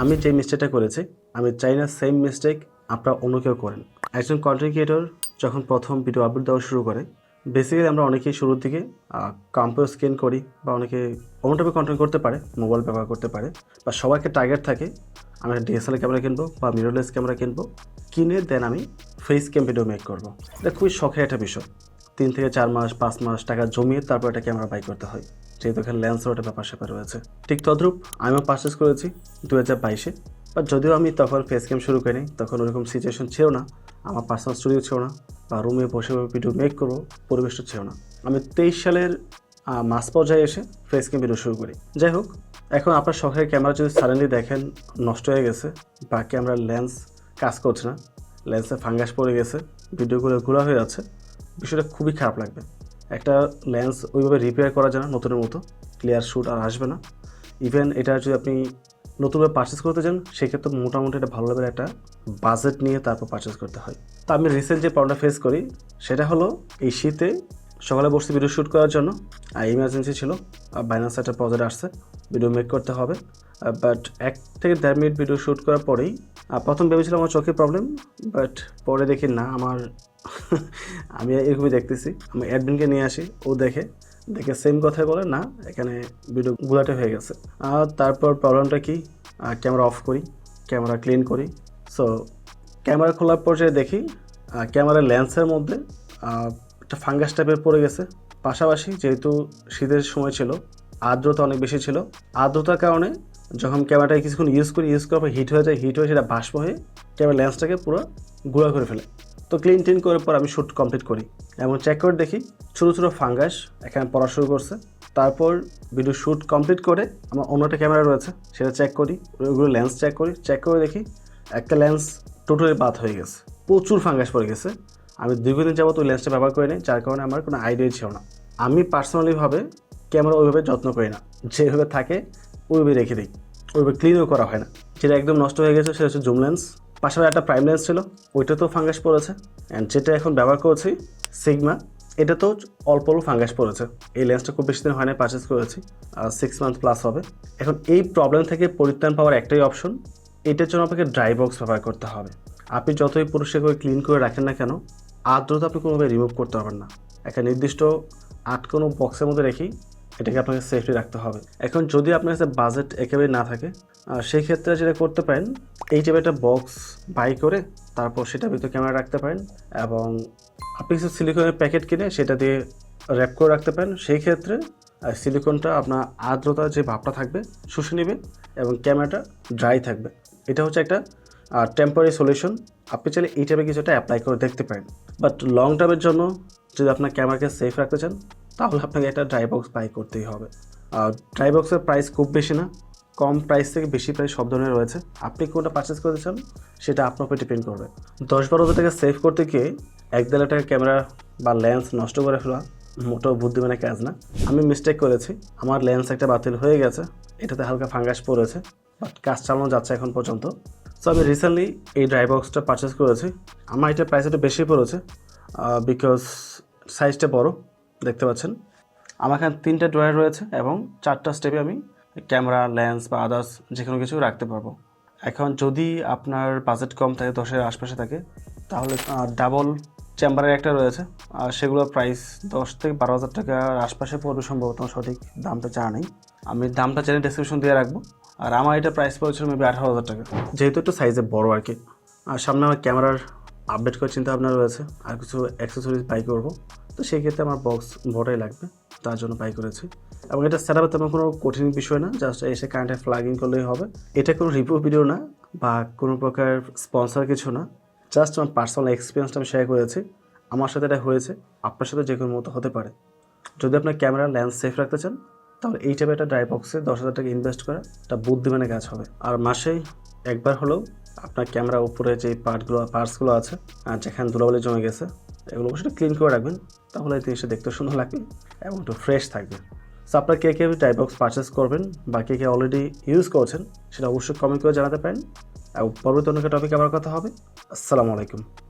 আমি যে মিস্টেকটা করেছি, আমি চাই না সেম মিস্টেক আপনারা অন্য কেউ করেন। একজন কন্টেন্ট ক্রিয়েটর যখন প্রথম ভিডিও আপলোড দেওয়া শুরু করে বেসিক্যালি আমরা অনেকেই শুরুর দিকে কাম্পিও স্ক্যান করি বা অনেকে অন্য টাইপের কন্টেন্ট করতে পারে মোবাইল ব্যবহার করতে পারে, বা সবাইকে টার্গেট থাকে, আমি একটা ডিএসএলআর ক্যামেরা কিনবো বা মিররলেস ক্যামেরা কিনবো, কিনে দেন আমি ফেস ক্যাম ভিডিও মেক করব। এটা খুবই শখের একটা বিষয়। তিন থেকে চার মাস, পাঁচ মাস টাকা জমিয়ে তারপর একটা ক্যামেরা বাই করতে হয়। যেহেতু এখানে ল্যান্সের একটা ব্যাপার স্যাপার রয়েছে। ঠিক তদ্রূপ আমিও পারচেস করেছি দু হাজার বাইশে। বা যদিও আমি তখন ফেস ক্যাম শুরু করিনি, তখন ওরকম সিচুয়েশন ছিল না। আমার পার্সোনাল স্টুডিও ছিল না, বা রুমে বসে ভিডিও মেক করব, পরিবেশটা ছিল না। আমি তেইশ সালের মাস পর্যায়ে এসে ফেস ক্যাম ভিডিও শুরু করি। যাই হোক, এখন আপনার শখের ক্যামেরা যদি সাডেনলি দেখেন, নষ্ট হয়ে গেছে, বা ক্যামেরার লেন্স কাজ করছে না লেন্সে ফাঙ্গাস পড়ে গেছে ভিডিওগুলো ঘোরা হয়ে যাচ্ছে, বিষয়টা খুবই খারাপ লাগবে। একটা লেন্স ওইভাবে রিপেয়ার করা যায় না নতুনের মতো ক্লিয়ার শ্যুট আর আসবে না। ইভেন এটা যদি আপনি নতুনভাবে পারচেস করতে চান, সেক্ষেত্রে মোটামুটি একটা ভালো লেভেলের একটা বাজেট নিয়ে তারপর পারচেস করতে হয়। তো আমি রিসেন্ট যে প্রবলেমটা ফেস করি, সেটা হলো এই শীতে সকালে বসে ভিডিও শ্যুট করার জন্য, আর ইমার্জেন্সি ছিল, আর বাইনান্স একটা প্রজেক্ট আসছে ভিডিও মেক করতে হবে। বাট এক থেকে দেড় মিনিট ভিডিও শ্যুট করার পরেই প্রথম ভেবেছিলাম আমার চোখের প্রবলেম বাট পরে দেখি না, আমার আমি এরকমই দেখতেছি। আমি অ্যাডমিনকে নিয়ে আসি, ও দেখে। দেখে সেম কথাই বলে, না, এখানে ভিডিও গুলাটে হয়ে গেছে। আর তারপর প্রবলেমটা কি? ক্যামেরা অফ করি ক্যামেরা ক্লিন করি। সো ক্যামেরা খোলার পর্যায়ে দেখি ক্যামেরার লেন্সের মধ্যে একটা ফাঙ্গাস টাইপের পড়ে গেছে। পাশাপাশি যেহেতু শীতের সময় ছিল, আর্দ্রতা অনেক বেশি ছিল, আর্দ্রতার কারণে যখন ক্যামেরাটা কিছুক্ষণ ইউজ করি ইউজ করার পর হিট হয়ে যায় হিট হয়ে সেটা বাষ্প হয়ে ক্যামেরা লেন্সটাকে পুরো গুঁড়া করে ফেলে। তো ক্লিন টিন করার পর আমি শ্যুট কমপ্লিট করি। এবং চেক করে দেখি, ছোটো ছোটো ফাঙ্গাস এখানে পড়া শুরু করছে। তারপর ভিডিও শ্যুট কমপ্লিট করে আমার অন্য একটা ক্যামেরা রয়েছে, সেটা চেক করি ওইগুলো লেন্স চেক করি। চেক করে দেখি, একটা লেন্স টোটালি বাদ হয়ে গেছে। প্রচুর ফাঙ্গাস পড়ে গেছে। আমি দীর্ঘদিন যাবত ওই লেন্সটা ব্যবহার করি নি যার কারণে আমার কোনো আইডিয়া ছিল না। আমি পার্সোনালিভাবে ক্যামেরা ওইভাবে যত্ন করি না। যেভাবে থাকে, ওইভাবে রেখে দিই। ওইভাবে ক্লিনও করা হয় না। যেটা একদম নষ্ট হয়ে গেছে, সেটা হচ্ছে জুম লেন্স পাশাপাশি একটা প্রাইম লেন্স ছিল, ওইটাতেও ফাঙ্গাস পড়েছে। অ্যান্ড যেটা এখন ব্যবহার করেছি সিগমা এটা তো অল্প অল্প ফাঙ্গাস পড়েছে। এই লেন্সটা খুব বেশি দিন হয় না পারচেস করেছি, আর সিক্স মান্থ প্লাস হবে। এখন এই প্রবলেম থেকে পরিত্রাণ পাওয়ার একটাই অপশন এটার জন্য আপনাকে ড্রাই বক্স ব্যবহার করতে হবে। আপনি যতই পরিষ্কার করে ক্লিন করে রাখেন না কেন, আর্দ্রতা আপনি কোনোভাবে রিমুভ করতে পারবেন না। একটা নির্দিষ্ট আটকানো বক্সের মধ্যে রেখেই এটাকে আপনাকে সেফটি রাখতে হবে। এখন যদি আপনার কাছে বাজেট একেবারে না থাকে সেই ক্ষেত্রে যেটা করতে পারেন, এই টাইপের একটা বক্স বাই করে তারপর সেটা ভিতরে ক্যামেরা রাখতে পারেন এবং আপনি কিছু সিলিকনের প্যাকেট কিনে সেটা দিয়ে র্যাপ করে রাখতে পারেন। সেই ক্ষেত্রে সিলিকনটা আপনার আর্দ্রতার যে ভাবটা থাকবে, শুষে নেবে এবং ক্যামেরাটা ড্রাই থাকবে। এটা হচ্ছে একটা টেম্পোরারি সলিউশন আপনি চাইলে এই টাইপের কিছুটা অ্যাপ্লাই করে দেখতে পারেন। বাট লং টার্মের জন্য যদি আপনার ক্যামেরাকে সেফ রাখতে চান তাহলে আপনাকে একটা ড্রাই বক্স বাই করতেই হবে। আর ড্রাই বক্সের প্রাইস খুব বেশি না, কম প্রাইস থেকে বেশি প্রাইস সব ধরনের রয়েছে। আপনি কোনটা পারচেস করতে চান, সেটা আপনার উপর ডিপেন্ড করবে। দশ বারো হাজার টাকা সেভ করতে গিয়ে এক দেড় টাকা ক্যামেরা বা লেন্স নষ্ট করে ফেলা মোটেও বুদ্ধিমানের কাজ না। আমি মিস্টেক করেছি, আমার লেন্স একটা বাতিল হয়ে গেছে, এটাতে হালকা ফাঙ্গাস পড়েছে বাট কাজ চালানো যাচ্ছে এখন পর্যন্ত। সো আমি রিসেন্টলি এই ড্রাই বক্সটা পারচেস করেছি। আমার এটা প্রাইস একটু বেশি পড়েছে বিকজ সাইজটা বড়। দেখতে পাচ্ছেন। আমার এখানে তিনটে ড্রয়ার রয়েছে এবং চারটা স্টেপে আমি ক্যামেরা লেন্স বা আদার্স যে কোনো কিছু রাখতে পারব। এখন যদি আপনার বাজেট কম থাকে দশের আশপাশে থাকে, তাহলে ডাবল চেম্বারের একটা রয়েছে। আর সেগুলোর প্রাইস দশ থেকে বারো হাজার টাকার আশপাশে পড়বে সম্ভবত সঠিক দামটা জানা নেই। আমি দামটা জেনে ডিসক্রিপশন দিয়ে রাখব। আর আমার এটা প্রাইস পড়েছিল মেবি আঠারো হাজার টাকা, যেহেতু একটু সাইজে বড় আর কি। আর সামনে আমার ক্যামেরার আপডেট করার চিন্তা ভাবনা রয়েছে। আর কিছু অ্যাক্সেসরিজ বাই করব। তো সেই ক্ষেত্রে আমার বক্স বড়াই লাগবে। তার জন্য বাই করেছি। এবং এটা সেট তেমন কোনো কঠিন বিষয় না। জাস্ট এসে কারেন্টে প্লাগিং করলেই হবে। এটা কোনো রিভিউ ভিডিও না, বা কোনো প্রকার স্পন্সর কিছু না। জাস্ট আমার পার্সোনাল এক্সপিরিয়েন্সটা আমি শেয়ার করেছি। আমার সাথে এটা হয়েছে। আপনার সাথে যে কোনো মতো হতে পারে। যদি আপনার ক্যামেরা লেন্স সেফ রাখতে চান, তাহলে এই টাইপের একটা ড্রাই বক্সে দশ হাজার টাকা ইনভেস্ট করা একটা বুদ্ধিমানের কাজ হবে। আর মাসে একবার হলেও আপনার ক্যামেরা উপরে যে পার্টগুলো, পার্টসগুলো আছে, আর যেখানে ধুলাবালি জমে গেছে, এগুলো অবশ্যই ক্লিন করে রাখবেন। তাহলে জিনিসটা দেখতে সুন্দর লাগবে এবং একটু ফ্রেশ থাকবে। সো আপনার কে কে টাইপ বক্স পারচেস করবেন বা কে কে অলরেডি ইউজ করছেন, সেটা অবশ্যই কমেন্ট করে জানাতে পারেন। এবং পরবর্তী অন্য টপিক আবার কথা হবে। আসসালামু আলাইকুম।